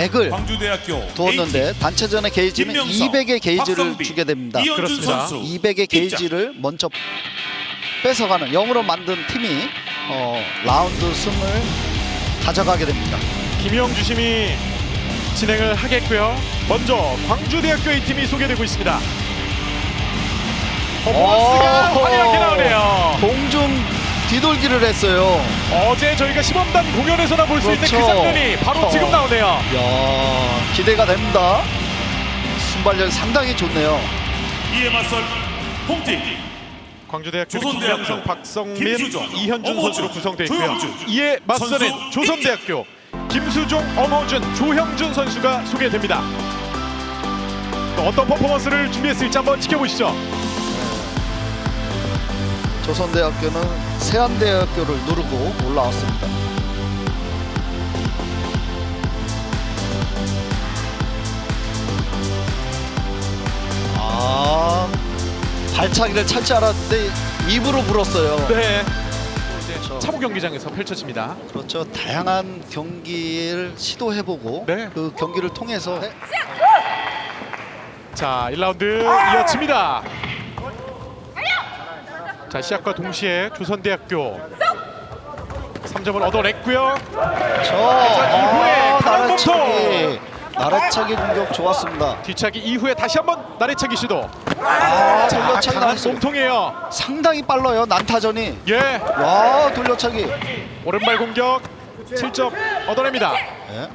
100을 광주대학교 두었는데 단체전의 게이지는 김명석, 200의 게이지를 박성빈, 주게 됩니다. 이현준 그렇습니다. 선수 200의 게이지를 먼저 뺏어가는 영으로 만든 팀이 어, 라운드 승을 가져가게 됩니다. 김영 주 심이 진행을 하겠고요. 먼저 광주대학교 A팀이 소개되고 있습니다. 퍼포먼스가 오. 화려하게 나오네요. 공중 뒤돌기를 했어요. 어제 저희가 시범단 공연에서나 볼 수 있는 그 그렇죠. 장면이 바로 어. 지금 나오네요. 야 기대가 됩니다. 순발력이 상당히 좋네요. 이에 맞설 홍팀 광주대학교 조선대학교, 김명성, 박성민, 김수종, 이현준 엄호준, 선수로 구성되어 있고요. 조영준, 이에 맞서는 선수 조선대학교 김수종, 엄호준, 조형준 선수가 소개됩니다. 또 어떤 퍼포먼스를 준비했을지 한번 지켜보시죠. 조선대학교는 세안대학교를 누르고 올라왔습니다. 아 발차기를 찰 줄 알았는데 입으로 불었어요. 네. 그렇죠. 차모 경기장에서 펼쳐집니다. 그렇죠. 다양한 경기를 시도해보고 네. 그 경기를 통해서 자, 1라운드 이어집니다. 자, 시작과 동시에 조선대학교 3점을 얻어냈고요. 저 이후에 아, 강한 나래차기 나래차기 공격 좋았습니다. 뒤차기 이후에 다시 한번 나래차기 시도. 아 자, 돌려차기 강한. 몸통이에요. 상당히 빨라요 난타전이. 예. 와 돌려차기. 오른발 공격 7점 얻어냅니다. 네.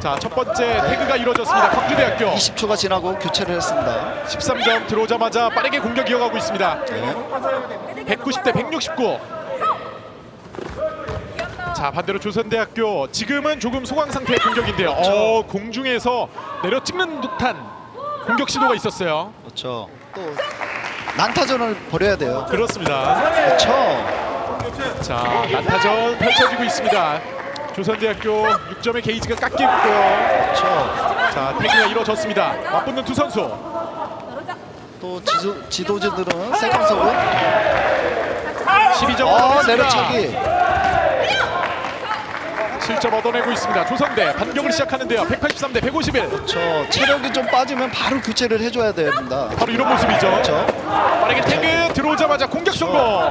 자, 첫 번째 태그가 이루어졌습니다. 광주대학교 20초가 지나고 교체를 했습니다. 13점 들어오자마자 빠르게 공격 이어가고 있습니다. 네. 190대 169. 자 반대로 조선대학교 지금은 조금 소강 상태의 공격인데요. 어, 공중에서 내려 찍는 듯한 공격 시도가 있었어요. 그렇죠. 또 난타전을 벌여야 돼요. 그렇습니다. 그렇죠. 자 난타전 펼쳐지고 있습니다. 조선대학교 6점의 게이지가 깎이고 있고요. 그렇죠. 자 태그가 이루어졌습니다. 맞붙는 두 선수. 또 지도, 지도자들은 세컨석은 12점 아 얻어냈습니다. 내려차기. 7점 얻어내고 있습니다. 조선대 반격을 시작하는데요. 183 대 151. 그렇죠. 체력이 좀 빠지면 바로 교체를 해줘야 됩니다. 바로 이런 모습이죠. 그렇죠. 빠르게 태그 들어오자마자 공격 성공.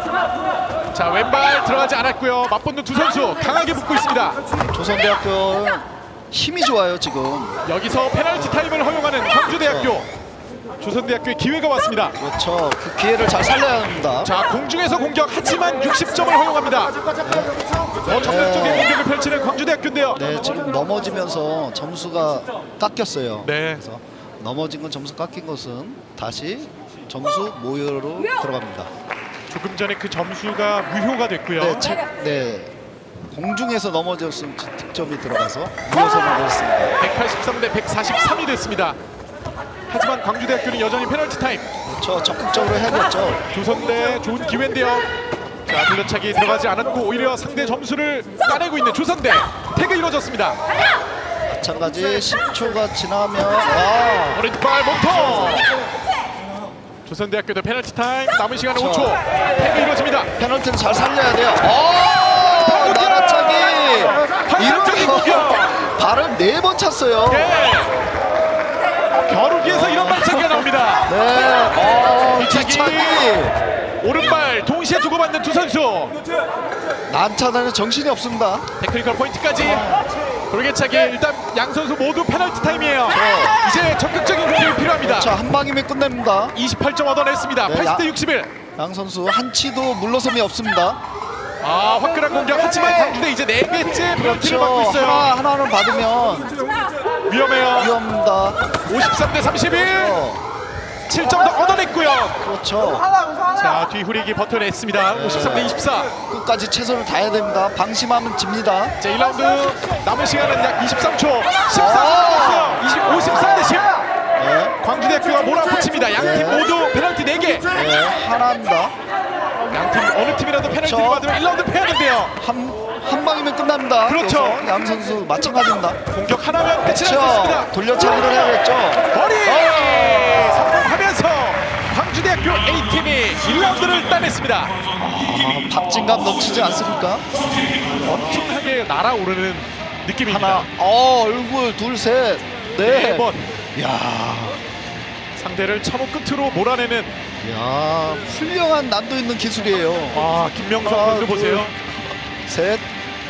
자 왼발 들어가지 않았고요. 맞붙는 두 선수 강하게 붙고 있습니다. 조선대학교 힘이 좋아요 지금. 여기서 페널티 타임을 허용하는 광주대학교. 조선대학교의 기회가 왔습니다. 그렇죠. 그 기회를 잘 살려야 합니다. 자 공중에서 공격 하지만 60점을 허용합니다. 더 적극적인 공격을 펼치는 광주대학교인데요. 네, 지금 넘어지면서 점수가 깎였어요. 네. 그래서 넘어진 건 점수 깎인 것은 다시 점수 모여로 들어갑니다. 조금 전에 그 점수가 무효가 됐고요. 네, 체, 네. 공중에서 넘어졌으면 득점이 들어가서 무효선을 냈습니다. 183 대 143이 됐습니다. 하지만 광주대학교는 여전히 페널티 타임. 그렇죠. 적극적으로 해야겠죠. 조선대 좋은 기회인데요. 자 돌려차기 들어가지 않았고 오히려 상대 점수를 따내고 있는 조선대 태그 이루어졌습니다. 마찬가지 10초가 지나면 아, 오른발 몸통. 조선대학교도 페널티 타임 남은 시간 5초. 태그 이루어집니다. 페널티를 잘 살려야 돼요. 아, 나라차기. 환상적인 공격. 발을 네 번 찼어요. 예. 겨루기에서 이런 발차기가 나옵니다. 네. 어, 뒤차기. 오른발 동시에 주고받는 두 선수. 난차다는 정신이 없습니다. 테크니컬 포인트까지. 돌개차기 일단 양 선수 모두 페널티 타임이에요. 이제 적극적인 공격이 필요합니다. 자, 한 방이면 끝냅니다. 28점 얻어냈습니다. 네, 80대 야. 61. 양 선수 한치도 물러섬이 없습니다. 아 화끈한 공격 하지만 광주대 이제 네 개째 페널티를 받고 그렇죠. 있어요. 하나 하나는 받으면 위험해요. 위험합니다. 53 대 31. 어, 7점 더 얻어냈고요. 그렇죠. 자 뒤후리기 버텨냈습니다. 53대 24. 끝까지 최선을 다해야 됩니다. 방심하면 집니다. 자 1라운드 남은 시간은 약 23초. 14초 아. 남았어요. 20, 53대 10. 네, 광주대학교가 몰아붙입니다. 양팀 네. 모두 페널티 4개. 네 하나입니다. 양팀 어느 팀이라도 페널티를 그렇죠. 받으면 1라운드 패하는데요. 한, 한 방이면 끝납니다. 그렇죠. 그래서 양 선수 마찬가지입니다. 공격 하나면 끝이 날수 그렇죠. 있습니다. 돌려차기를 해야겠죠. 머리 성 1라운드를 따냈습니다. 아, 박진감 넘치지 않습니까? 엄청나게 날아오르는 느낌입니다. 하나, 어, 얼굴 둘, 셋, 네 넷. 번 야, 상대를 참호 끝으로 몰아내는 야, 훌륭한 난도 있는 기술이에요. 아 김명석 하나, 선수 보세요. 셋,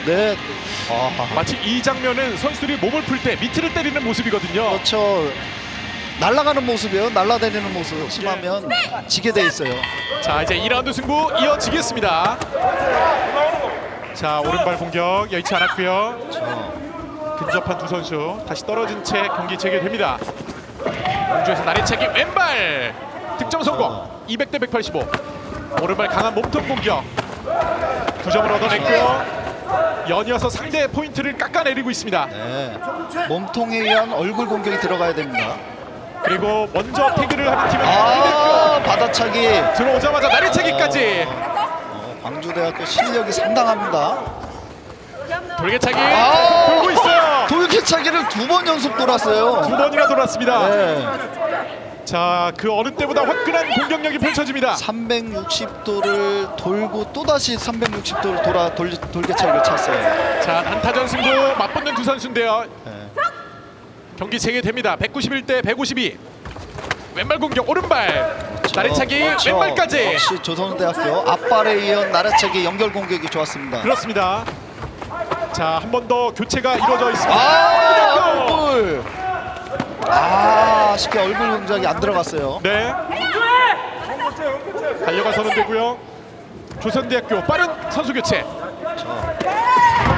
넷. 아, 마치 이 장면은 선수들이 몸을 풀 때 밑을 때리는 모습이거든요. 그렇죠. 날아가는 모습이에요. 날아다니는 모습. 심하면 지게 돼 있어요. 자 이제 2라운드 승부 이어지겠습니다. 자 오른발 공격 여의치 않았고요. 저, 근접한 두 선수 다시 떨어진 채 경기 재개됩니다. 공주에서 나리채기 왼발 득점 성공 200 대 185 오른발 강한 몸통 공격 두 점을 얻어냈고요. 연이어서 상대 포인트를 깎아내리고 있습니다. 네. 몸통에 의한 얼굴 공격이 들어가야 됩니다. 그리고 먼저 태그를 하는 팀은 아, 받아차기. 들어오자마자 나리채기까지 어, 광주대학교 실력이 상당합니다. 돌개차기 아! 돌고 있어요. 돌개차기를 두 번 연속 돌았어요. 두 번이나 돌았습니다. 네. 자, 그 어느 때보다 화끈한 공격력이 펼쳐집니다. 360도를 돌고 또 다시 360도를 돌아 돌, 돌개차기를 찼어요. 자, 단타전 승부 맞붙는 두 선수인데요. 네. 경기 재개됩니다. 191대 152. 왼발 공격 오른발. 나리차기 그렇죠. 왼발까지. 역시 조선대학교 앞발에 이은 나래차기 연결 공격이 좋았습니다. 그렇습니다. 자, 한 번 더 교체가 이루어져 있습니다. 아, 얼굴. 아, 쉽게 얼굴 동작이 안 들어갔어요. 네. 달려가서는 되고요. 조선대학교 빠른 선수 교체.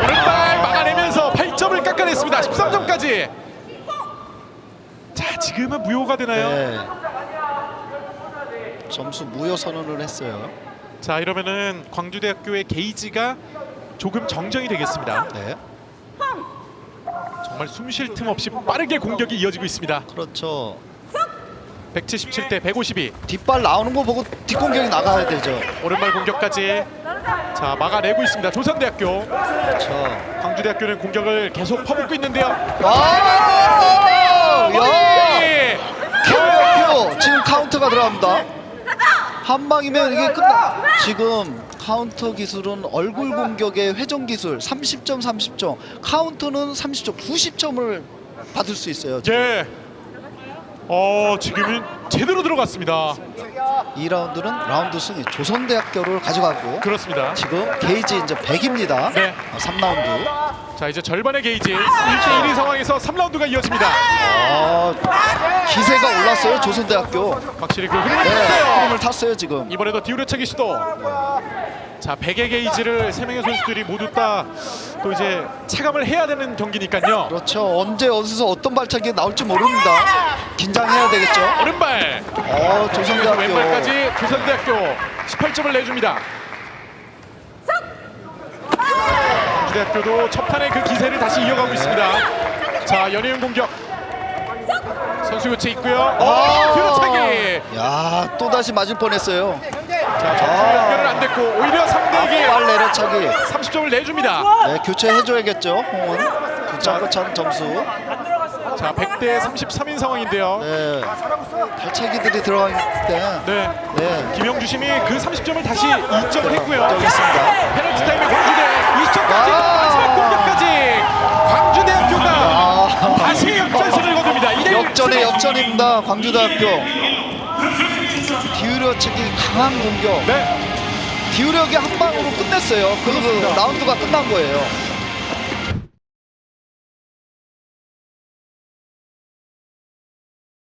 오른발 막아내면서 8점을 깎아냈습니다. 13점까지. 자, 지금은 무효가 되나요? 네. 점수 무효 선언을 했어요. 자, 이러면은 광주대학교의 게이지가 조금 정정이 되겠습니다. 네. 정말 숨 쉴 틈 없이 빠르게 공격이 이어지고 있습니다. 그렇죠. 177 대 152. 뒷발 나오는 거 보고 뒷공격이 나가야 되죠. 오른발 공격까지 자 막아내고 있습니다. 조선대학교, 그렇죠. 광주대학교는 공격을 계속 퍼붓고 있는데요. 아! 야! 예. 킬러표 지금 카운터가 들어갑니다. 한 방이면 이게 끝나. 지금 카운터 기술은 얼굴 공격의 회전 기술 30점 30점. 카운터는 30점 90점을 받을 수 있어요. 예. 어 지금은 제대로 들어갔습니다. 2라운드는 라운드 승리 조선대학교를 가져가고 그렇습니다. 지금 게이지 이제 100입니다. 네. 3라운드. 자 이제 절반의 게이지 1대 1위 상황에서 3라운드가 이어집니다. 아, 기세가 올랐어요 조선대학교. 확실히 그 흐름을 네, 탔어요. 흐름을 탔어요 지금. 이번에도 디우르차기 시도. 자 100의 게이지를 세 명의 선수들이 모두 다 또 이제 체감을 해야 되는 경기니까요. 그렇죠. 언제 어디서 어떤 발차기 가 나올지 모릅니다. 긴장해야 되겠죠. 오른발 어, 조선대학교. 왼발까지 조선대학교 18점을 내줍니다. 광주대학교도 첫 판의 그 기세를 다시 이어가고 있습니다. 자 연예인 공격 선수 교체 있고요. 어, 뒤로차기. 야, 또 다시 맞을 뻔했어요. 자 점수 연결은 안 됐고 오히려 상대에게 발 내려차기. 30점을 내줍니다. 네, 교체해줘야겠죠. 홍은 붙잡고 찬 점수. 자 100대 33인 상황인데요. 네, 발차기들이 들어갈 때. 네. 네, 김영주 심이 그 30점을 다시 2점을 했고요. 저기 있습니다. 페널티 타임에 광주대 20점까지 아. 마지막 공격까지 광주대학교가 아, 다시 역전승을 거둡니다. 이대 역전의. 역전입니다. 광주대학교. 기울여치기 강한 공격. 네. 기울여기 한 방으로 끝냈어요. 그. 라운드가 끝난 거예요.